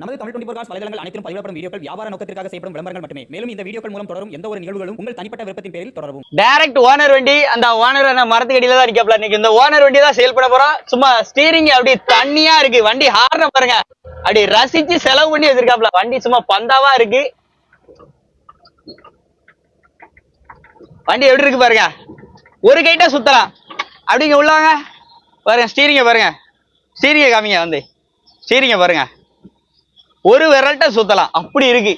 நமது Tamil twenty four cos வலைதளங்கள் அனைத்தும் பதிவிடப்படும் வீடியோக்கள் வியாபார நோக்கத்திற்காக செய்யப்படும் விளம்பரங்கள் மட்டுமே. மேலும் இந்த வீடியோக்கள் மூலம் தொடரும் எந்த ஒரு நிகழ்வுகளும் உங்கள் தனிப்பட்ட விருப்பத்தின் பேரில் தொடரும் டைரக்ட் ஓனர் வண்டி அந்த ஓனர் நான் மரத்துக்கடியில தான் நிக்கப்பல இன்னைக்கு இந்த ஓனர் வண்டி தான் செயல்பட போறோம். சும்மா ஸ்டீரிங் அப்படி தண்ணியா இருக்கு. வண்டி ஹார்ன பாருங்க. அப்படி ரசிச்சு செலவு பண்ணி வச்சிருக்காப்ல. வண்டி சும்மா பந்தாவா இருக்கு. வண்டி எப்படி இருக்கு பாருங்க. ஒரு கைட்டா சுத்தலாம். அப்படிங்க உள்ளாங்க பாருங்க ஸ்டீரிங்க பாருங்க. ஸ்டீரிங்க காமிங்க வந்து. ஸ்டீரிங்க பாருங்க. ஒரு விரல்ட்ட சுத்தலாம். அப்படி இருக்கு.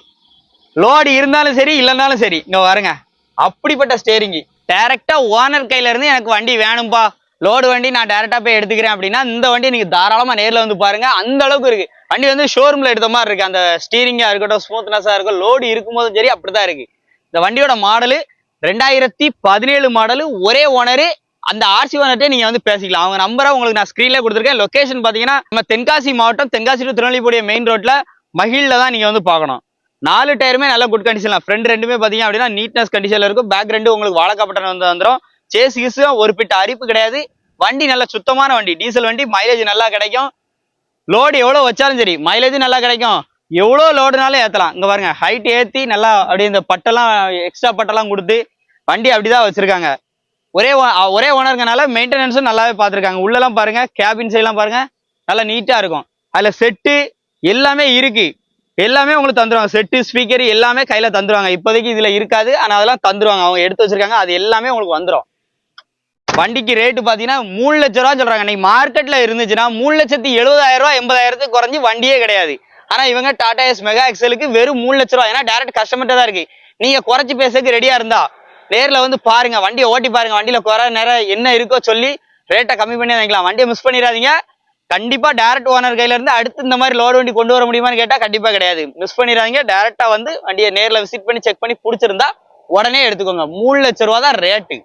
லோடு இருந்தாலும் சரி இல்லைனாலும் சரி. இங்க வருங்க அப்படிப்பட்ட ஸ்டேரிங் டைரக்டா ஓனர் கையில இருந்து எனக்கு வண்டி வேணும்பா. லோடு வண்டி நான் டைரக்டா போய் எடுத்துக்கிறேன் அப்படின்னா இந்த வண்டி நீங்க தாராளமா நேர்ல வந்து பாருங்க. அந்த அளவுக்கு இருக்கு. வண்டி வந்து ஷோரூம்ல எடுத்த மாதிரி இருக்கு. அந்த ஸ்டீரிங்கா இருக்கட்டும் ஸ்மூத்னஸா இருக்கும் லோடு இருக்கும்போதும் சரி அப்படிதான் இருக்கு. இந்த வண்டியோட மாடலு ரெண்டாயிரத்தி பதினேழு மாடலு ஒரே ஓனரு அந்த ஆர்சி ஓனர்ட்டே நீங்க வந்து பேசிக்கலாம். அவங்க நம்பரை உங்களுக்கு நான் ஸ்க்ரீன்ல கொடுத்துருக்கேன். லொகேஷன் பாத்தீங்கன்னா நம்ம தென்காசி மாவட்டம் தென்காசி டு திருநெல்வேலி மெயின் ரோட்ல மகிழில் தான் நீங்கள் வந்து பார்க்கணும். நாலு டயருமே நல்ல குட் கண்டிஷன்ல ஃப்ரண்ட் ரெண்டுமே பார்த்தீங்க அப்படின்னா நீட்னஸ் கண்டிஷனில் இருக்கும். பேக் ரெண்டு உங்களுக்கு வாழைக்காப்பட்டன் வந்து வந்துடும் சேஸ் கீஸும் ஒரு பிட்ட அரிப்பு கிடையாது. வண்டி நல்ல சுத்தமான வண்டி. டீசல் வண்டி மைலேஜ் நல்லா கிடைக்கும். லோடு எவ்வளோ வச்சாலும் சரி மைலேஜ் நல்லா கிடைக்கும். எவ்வளோ லோடுனாலும் ஏற்றலாம் இங்கே பாருங்க ஹைட் ஏற்றி நல்லா அப்படியே இந்த பட்டெல்லாம் எக்ஸ்ட்ரா பட்டெல்லாம் கொடுத்து வண்டி அப்படிதான் வச்சுருக்காங்க. ஒரே ஒரே ஓனருங்கனால மெயின்டெனன்ஸும் நல்லாவே பார்த்துருக்காங்க. உள்ளெல்லாம் பாருங்கள் கேபின் சைட்லாம் பாருங்கள் நல்லா நீட்டாக இருக்கும். அதில் செட்டு எல்லாமே இருக்கு. எல்லாமே உங்களுக்கு தந்துருவாங்க. செட்டு ஸ்பீக்கர் எல்லாமே கையில் தந்துருவாங்க. இப்போதைக்கு இதில் இருக்காது. ஆனால் அதெல்லாம் தந்துருவாங்க. அவங்க எடுத்து வச்சிருக்காங்க. அது எல்லாமே உங்களுக்கு வந்துடும் வண்டிக்கு ரேட்டு பார்த்தீங்கன்னா மூணு லட்ச ரூபா சொல்றாங்க. இன்னைக்கு மார்க்கெட்ல இருந்துச்சுன்னா மூணு லட்சத்தி எழுபதாயிரம் ரூபா எண்பதாயிரத்துக்கு குறைஞ்சி வண்டியே கிடையாது. ஆனா இவங்க டாடா எஸ் மெகா எக்ஸலுக்கு வெறும் மூணு லட்ச ரூபா ஏன்னா டேரக்ட் கஸ்டமர்ட்ட தான் இருக்கு. நீங்க குறைச்சி பேசுறதுக்கு ரெடியா இருந்தா நேர்ல வந்து பாருங்க. வண்டியை ஓட்டி பாருங்க. வண்டியில குறை நேரம் என்ன இருக்கோ சொல்லி ரேட்டை கம்மி பண்ணி வாங்கிக்கலாம். வண்டியை மிஸ் பண்ணிடாதீங்க. கண்டிப்பா டேரக்ட் ஓனர் கையில இருந்து அடுத்து இந்த மாதிரி லோடு வண்டி கொண்டு வர முடியுமான்னு கேட்டா கண்டிப்பா கிடையாது. மிஸ் பண்ணிடாதீங்க. டேரக்டா வந்து வண்டியை நேர்ல விசிட் பண்ணி செக் பண்ணி பிடிச்சிருந்தா உடனே எடுத்துக்கோங்க. மூணு லட்ச ரூபா தான் ரேட்டு